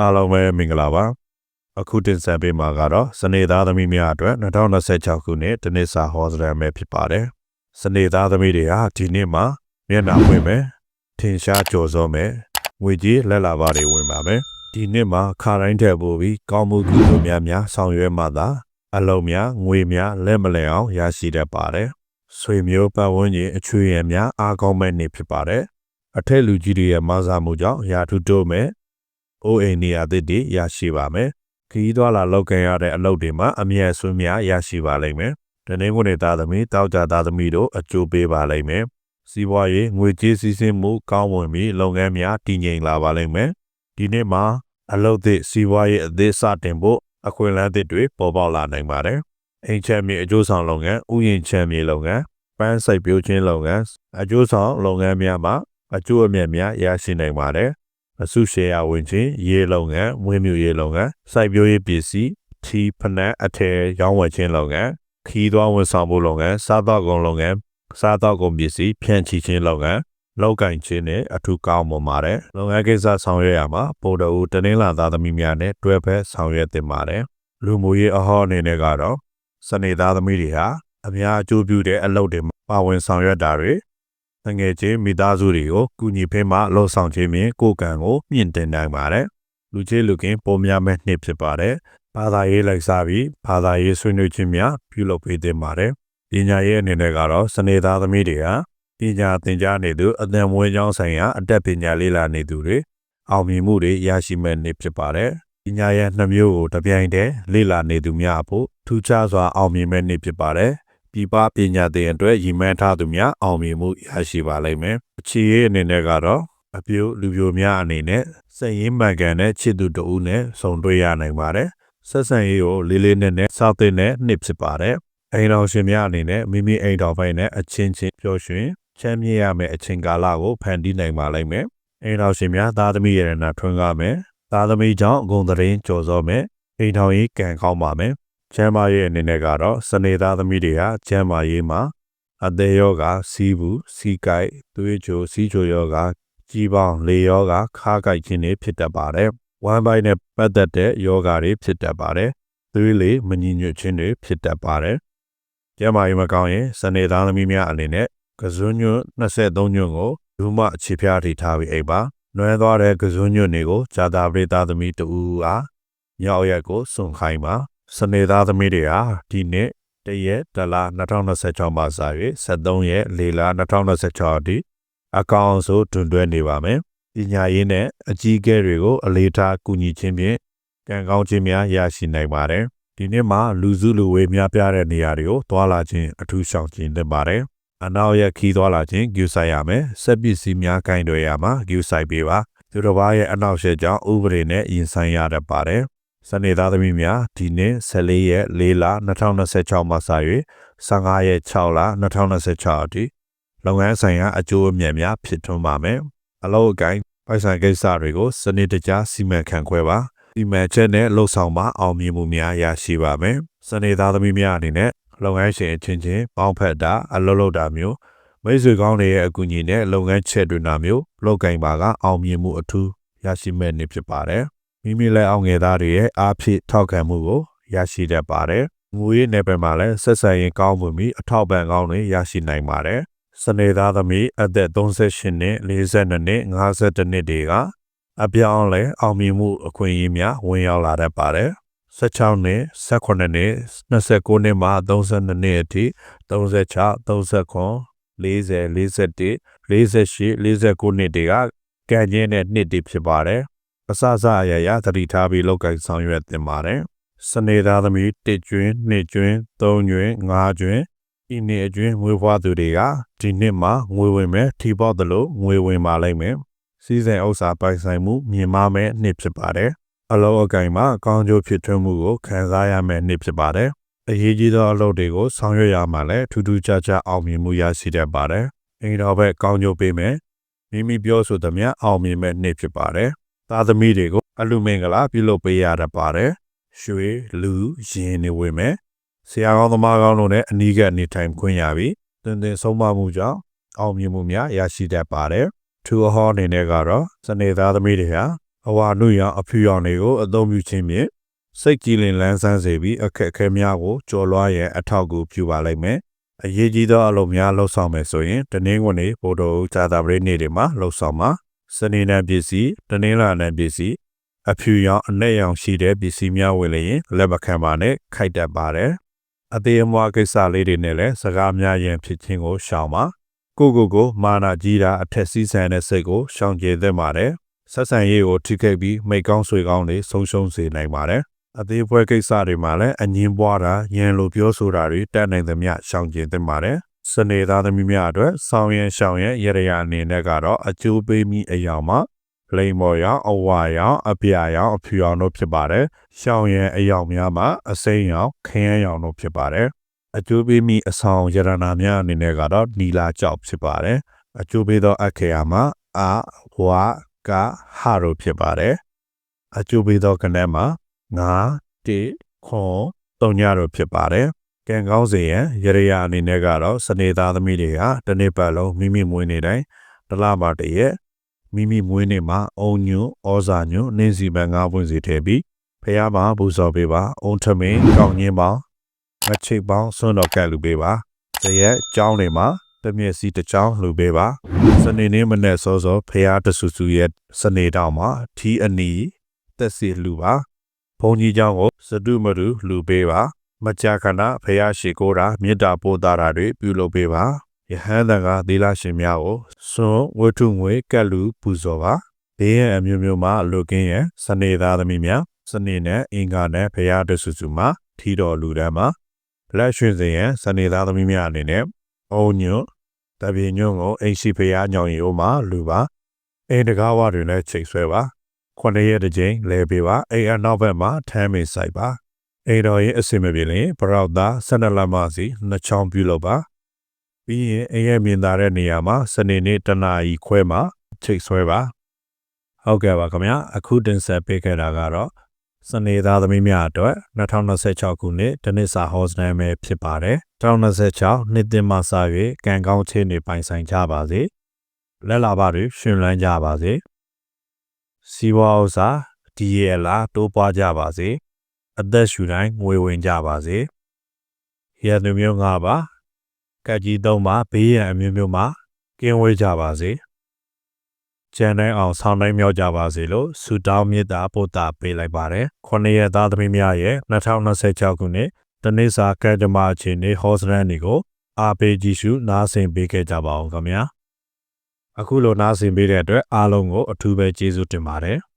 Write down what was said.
အားလုံးပဲမင်္ဂလာပါအခုတင်ဆက်ပေးမှာကတော့စနေသားသမီးများအတွက်2026ခုနှစ်တနစ်စာဟောစရမ်းပဲဖြစ်ပါတယ်စနေသားသမီးတွေဟာဒီနေ့မှာမျက်နှာပွင့်မယ်ထင်ရှားကြော်စောမယ်ငွေကြီးလက်လာပါတွေဝင်ပါမယ်ဒီနေ့မှာခါတိုင်းထက်ပိုပြီးကောင်းမှုကုသိုလ်များများဆောင်ရွက်မှသာအလုံးများငွေများလက်မလည်အောင်ရရှိတတ်ပါတယ်ဆွေမျိုးပတ်ဝန်းကျင်အချွေရံများအားကောင်းမဲ့နေ့ဖြစ်ပါတယ်အထက်လူကြီးတွေရဲ့မဆာမှုကြောင့်ရာထူးတိုးမဲ့ အိုးအိမ်နေရာသစ်တွေရရှိပါမယ်ခီးသွားလာလောက်ကန်ရတဲ့အလုပ်တွေမှာအမြဲဆွေးများရရှိပါလိမ့်မယ်တနင်္ဂနွေသားသမီးတောက်ကြသားသမီးတို့အကျိုးပေးပါလိမ့်မယ်စီးပွားရေးငွေကြေးစီးဆင်းမှုကောင်းမွန်ပြီးလုပ်ငန်းများတည်ငြိမ်လာပါလိမ့်မယ်ဒီနေ့မှာအလုပ်သစ်စီးပွားရေးအသစ်စတင်ဖို့အခွင့်အလမ်းသစ်တွေပေါ်ပေါက်လာနိုင်ပါတယ်အိမ်ချမ်းမြေအကျိုးဆောင်လုပ်ငန်းဥယျာဉ်ချမ်းမြေလုပ်ငန်းပန်းစိုက်ပျိုးခြင်းလုပ်ငန်းအကျိုးဆောင်လုပ်ငန်းများမှာအကျိုးအမြတ်များရရှိနိုင်ပါတယ် အစုရှယ်ယာဝင်ခြင်းရေလုပ်ငန်းဝင်းမြူရေလုပ်ငန်းစိုက်ပျိုးရေးပစ္စည်းထီဖနက်အထည်ရောင်းဝယ်ခြင်းလုပ်ငန်းခီးသွွားဝန်ဆောင်မှုလုပ်ငန်းစားသောက်ကုန်လုပ်ငန်းစားသောက်ကုန်ပစ္စည်းဖြန့်ချီခြင်းလုပ်ငန်းလောက်ကင်ခြင်းနဲ့အထူးကောင်းမွန်ပါတယ်လုပ်ငန်းကိစ္စဆောင်ရွက်ရမှာပို့တော်ဦးတနင်္လာသားသမီးများနဲ့တွဲဖက်ဆောင်ရွက်တင်ပါတယ်လူမှုရေးအဟောအနေနဲ့ကတော့စနေသားသမီးတွေဟာအများအကျိုးပြုတဲ့အလုပ်တွေမှာပါဝင်ဆောင်ရွက်တာတွေ တငယ်ချင်းမိသားစုတွေကိုကုညီဖေးမှလှုပ်ဆောင်ခြင်းဖြင့်ကိုယ်ကံကိုမြင့်တင်နိုင်ပါတယ်လူချင်းလူကင်းပုံများမဲ့နှစ်ဖြစ်ပါတယ်ဘာသာရေးလိုက်စားပြီးဘာသာရေးဆွေးနွေးခြင်းများပြုလုပ်ပေးတင်ပါတယ်ပညာရေးအနေနဲ့ကတော့စနေသားသမီးတွေဟာပညာသင်ကြားနေသူအသံမွေးကျောင်းဆိုင်ရာအတက်ပညာလေ့လာနေသူတွေအောင်မြင်မှုတွေရရှိမဲ့နေ့ဖြစ်ပါတယ်ပညာရဲ့နှမျိုးကိုတပြိုင်တည်းလေ့လာနေသူများအဖို့ထူးခြားစွာအောင်မြင်မဲ့နေ့ဖြစ်ပါတယ် ပြည်ပပညာသင်အတွက်ရည်မှန်းထားသူများအောင်မြင်မှုရရှိပါလိမ့်မယ်အခြေရေးအနေနဲ့ကတော့အပြိုလူပြိုများအနေနဲ့စက်ရင်းမှန်ကန်တဲ့ချစ်သူတဦးနဲ့ဆုံတွေ့ရနိုင်ပါတယ်ဆက်ဆံရေးကိုလေးလေးနက်နက်စောင့်တဲ့နှစ်ဖြစ်ပါတယ်အိမ်တော်ရှင်များအနေနဲ့မိမိအိမ်တော်ပိုင်းနဲ့အချင်းချင်းပျော်ရွှင်ချမ်းမြေ့ရမယ့်အချိန်ကာလကိုဖန်တီးနိုင်ပါလိမ့်မယ်အိမ်တော်ရှင်များသားသမီးရတနာထွန်းကားမယ်သားသမီးကြောင့်ဂုံတရင်ကြော်စောမယ်အိမ်တော်ကြီးကံကောင်းပါမယ် ကျမ်းမာရေးအနေနဲ့ကတော့စနေသားသမီးတွေဟာကျမ်းမာရေးမှာအသေးယောဂစီးဘူးစီးကိုက်သွေးကြိုစီးကြိုယောဂကြီးပေါင်းလေယောဂခါးကိုက်ခြင်းတွေဖြစ်တတ်ပါတယ်ဝမ်းပိုင်းနဲ့ပတ်သက်တဲ့ယောဂတွေဖြစ်တတ်ပါတယ်သွေးလေမညီညွတ်ခြင်းတွေဖြစ်တတ်ပါတယ်ကျမ်းမာရေးမကောင်းရင်စနေသားသမီးများအနေနဲ့ကစွန်းညွတ်23ညွတ်ကိုလူမအခြေဖျားထိထားပြီးအိပ်ပါနွဲသွားတဲ့ကစွန်းညွတ်တွေကိုဇာတာပရိသသမီးတူအားညောက်ရက်ကိုစွန့်ခိုင်းပါ စနေသားသမီးတွေဟာဒီနှစ်တရက်ဒလ2026မှာစ၍73ရက်လေလ2026အထိအကောင်အဆိုတွင်တွဲနေပါမယ်ပညာရေးနဲ့အကြီးအကဲတွေကို အလေးထားကူညီခြင်းဖြင့်ကံကောင်းခြင်းများရရှိနိုင်ပါတယ်ဒီနှစ်မှာလူစုလူဝေးများပြားတဲ့နေရာတွေကိုတွာလာခြင်းအထူးရှောင်ကျဉ်သင့်ပါတယ်အနောက်ရက်ခီးသွားလာခြင်းဂူဆိုင်ရမယ်ဆက်ပစ္စည်းများကင်တွေရမှာဂူဆိုင်ပေးပါသူတစ်ပါးရဲ့အနောက်ရှက်ကြောင့်ဥပဒေနဲ့ရင်ဆိုင်ရတတ်ပါတယ် စနေသားသမီးများဒီနေ့14ရက်4လ2026မှာစ၍15ရက်6လ2026အထိလုပ်ငန်းဆိုင်ရာအကျိုးအမြတ်များဖြစ်ထွန်းပါမယ်အလုပ်အကိုင်းပိုက်ဆံကိစ္စတွေကိုစနစ်တကျစီမံခန့်ခွဲပါစီမံချက်နဲ့လှုပ်ဆောင်ပါအောင်မြင်မှုများရရှိပါမယ်စနေသားသမီးများအနေနဲ့လုပ်ငန်းရှင်အချင်းချင်းပေါင်းဖက်တာအလုပ်လုပ်တာမျိုးမိတ်ဆွေကောင်းတွေရဲ့အကူအညီနဲ့လုပ်ငန်းချက်တွေနာမျိုးလုပ်ကင်ပါကအောင်မြင်မှုအထူးရရှိမဲ့နေဖြစ်ပါတယ် မိမိလက်အောင်ငယ်သားတွေရဲ့အားဖြည့်ထောက်ခံမှုကိုရရှိတတ်ပါတယ်ငွေရေးနယ်ပယ်မှာလည်းဆက်ဆံရေးကောင်းမှုပြီးအထောက်ပံ့ကောင်းတွေရရှိနိုင်ပါတယ်စနေသားသမီးအသက်38နှစ်42နှစ်52နှစ်တွေကအပြောင်းလဲအောင်မြင်မှုအခွင့်အရေးများဝင်ရောက်လာတတ်ပါတယ်16နှစ်18နှစ်29နှစ်မှ32နှစ်အထိ36 39 40 41 48 49နှစ်တွေကကံကျင်းတဲ့နှစ်တွေဖြစ်ပါတယ် အစစအရရသတိထားပြီးလောက်ကင်ဆောင်ရွက်တင်ပါတယ်စနေသားသမီးတစ်ကျွင်းနှစ်ကျွင်းသုံးကျွင်းငါးကျွင်းဒီနှစ်အတွင်းငွေဖွားသူတွေကဒီနှစ်မှာငွေဝင်မဲ့ထီပေါက်တယ်လို့ငွေဝင်ပါလိမ့်မယ်စီးစိမ်ဥစ္စာပိုင်ဆိုင်မှုမြင်မမဲ့နှစ်ဖြစ်ပါတယ်အလုံးအကင်မှာကောင်းကျိုးဖြစ်ထွန်းမှုကိုခံစားရမယ့်နှစ်ဖြစ်ပါတယ်။အရေးကြီးသောအလုပ်တွေကိုဆောင်ရွက်ရမှာလည်းထူးထူးခြားခြားအောင်မြင်မှုရရှိတတ်ပါတယ်။အင်တော်ဘက်ကောင်းကျိုးပေးမယ်။မိမိပြောဆိုသမျှအောင်မြင်မဲ့နှစ်ဖြစ်ပါတယ်။ သားသမီးတွေကိုအလူမင်္ဂလာပြုလုပ်ပေးရတတ်ပါတယ်။ရွှေလူရင်နေဝင်မယ်။ဆရာကောင်းသမားကောင်းတို့နဲ့အနီးကနေထိုင်ခွင့်ရပြီးတင်တင်ဆုံးမမှုကြောင့်အောင်မြင်မှုများရရှိတတ်ပါတယ်။ထူအဟောအနေနဲ့ကတော့စနေသားသမီးတွေဟာအဝါနုရောင်အဖြူရောင်တွေကိုအသုံးပြုခြင်းဖြင့်စိတ်ကြည်လင်လန်းဆန်းစေပြီးအခက်အခဲများကိုကျော်လွှားရန်အထောက်အကူပြုပါလိမ့်မယ်။အရေးကြီးသောအလုပ်များလှုပ်ဆောင်မယ်ဆိုရင် တနင်္ဂနွေဗုဒ္ဓဟူးဇာတာပရိနေ့တွေမှာလှုပ်ဆောင်ပါ။ စနေနေ့ပစ္စည်းတနင်္လာနေ့ပစ္စည်းအဖြူရောင်အနက်ရောင်ရှိတဲ့ပစ္စည်းများဝင်လျင်လက်မခံပါနဲ့ခိုက်တတ်ပါတယ်။အသေးအမွားကိစ္စလေးတွေနဲ့လည်းစကားများရင်ဖြစ်ခြင်းကိုရှောင်ပါ။ကိုကိုကိုမာနာကြီးတာအထက်စီးဆန်တဲ့စိတ်ကိုရှောင်ကျဉ်သင့်ပါတယ်။ဆက်ဆံရေးကိုထိခိုက်ပြီးမိတ်ကောင်းဆွေကောင်းတွေဆုံးရှုံးစေနိုင်ပါတယ်။အသေးပွဲကိစ္စတွေမှာလည်းအငင်းပွားတာရန်လိုပြောဆိုတာတွေတက်နိုင်သမျှရှောင်ကျဉ်သင့်ပါတယ်။ စနေသားသမီးများအတွက်ဆောင်းရင်ရှောင်ရင်ရရအနေနဲ့ကတော့အကျိုးပေးမိအယောင်မှာလိမ်မော်ရောင်အဝါရောင်အပြာရောင်အဖြူရောင်တို့ဖြစ်ပါတယ်။ရှောင်ရင်အယောင်များမှာအစိမ်းရောင်ခရမ်းရောင်တို့ဖြစ်ပါတယ်။အကျိုးပေးမိအဆောင်ရတနာများအနေနဲ့ကတော့နီလာကြောက်ဖြစ်ပါတယ်။အကျိုးပေးသောအခေယာမှာအဝါကဟာတို့ဖြစ်ပါတယ်။အကျိုးပေးသောကဏ္ဍမှာငါတေခွန်တုံညတို့ဖြစ်ပါတယ်။ ကံကောင်းစေရန်ရရယာအနေနဲ့ကတော့စနေသားသမီးတွေဟာတစ်နေ့ပတ်လုံးမိမိမွေးနေတိုင်းတစ်လပါတည်းရဲ့မိမိမွေးနေ့မှာအုံညွဩဇာညွနင်းစီပန်ငါးပွင့်စီထည့်ပြီးဖះမှာပူဇော်ပေးပါအုံထမင်းကောင်းညင်းပေါင်းမချိတ်ပေါင်းစွန့်တော်ကတ်လူပေးပါဇရက်ကျောင်းတွေမှာတမျက်စီတစ်ချောင်းလူပေးပါစနေနေ့မနေ့စောစောဖះတဆူဆူရဲ့စနေတောင်မှာထီအနီတက်စီလူပါဘုံကြီးเจ้าကိုစတုမတုလူပေးပါ မကြာခဏဖះရှိကိုတာမေတ္တာပို့တာတွေပြုလုပ်ပေးပါယဟန်တန်ကသီလရှင်များကိုစွန်ဝတ္ထုငွေကတ်လူပူဇော်ပါဘေးရန်အမျိုးမျိုးမှာလူကင်းရန်စနေသားသမီးများစနေနဲ့အင်္ဂါနဲ့ဖရာတဆူဆူမှာထီတော်လူတန်းမှာလက်ရွှင်စေရန်စနေသားသမီးများအနေနဲ့အုံညွတ်တပြေညွန့်ကိုအိမ်ရှိဖရာညောင်ရီအိုမှာလူပါအိမ်တကားဝတွေနဲ့ချိတ်ဆွဲပါခုနှစ်ရက်တစ်ကြိမ်လဲပေးပါအိမ်အနောက်ဘက်မှာထမ်းမေဆိုင်ပါ အိမ်တော်ရဲ့အစင်မပြေရင်ပရောက်သား၁၂လမှစီနှစ်ချောင်းပြုလုပ်ပါပြီးရင်အရဲ့မြင်သာတဲ့နေရာမှာစနေနေ့တနာရီခွဲမှာချိတ်ဆွဲပါဟုတ်ကဲ့ပါခင်ဗျာအခုတင်ဆက်ပေးခဲ့တာကတော့စနေသားသမီးများအတွက်2026ခုနှစ်ဒနစ်စာဟော့စနမ်ပဲဖြစ်ပါတယ်2026နှစ်သစ်မှစ၍ကံကောင်းခြင်းတွေပိုင်ဆိုင်ကြပါစေလက်လာပါတွေရှင်လန်းကြပါစေစီးပွားဥစ္စာဒီရလာတိုးပွားကြပါစေ အသက်ရှူတိုင်းငွေဝင်ကြပါစေရန်သူမျိုးငါပါကက်ကြီးသုံးပါဘေးရန်အမျိုးမျိုးမှာကင်းဝေးကြပါစေကျန်တိုင်းအောင်ဆောင်းတိုင်းမြောက်ကြပါစေလို့ဆုတောင်းမေတ္တာပို့တာပေးလိုက်ပါတယ်။ခொနည်းရသားသမီးများရဲ့2026ခုနှစ်တနေ့စာကဲကြမ္မာအခြေအနေဟောစရန်တွေကိုအားပေးကြည့်ရှုနားဆင်ပေးခဲ့ကြပါအောင်ခင်ဗျာ။အခုလိုနားဆင်ပေးတဲ့အတွက်အားလုံးကိုအထူးပဲကျေးဇူးတင်ပါတယ်။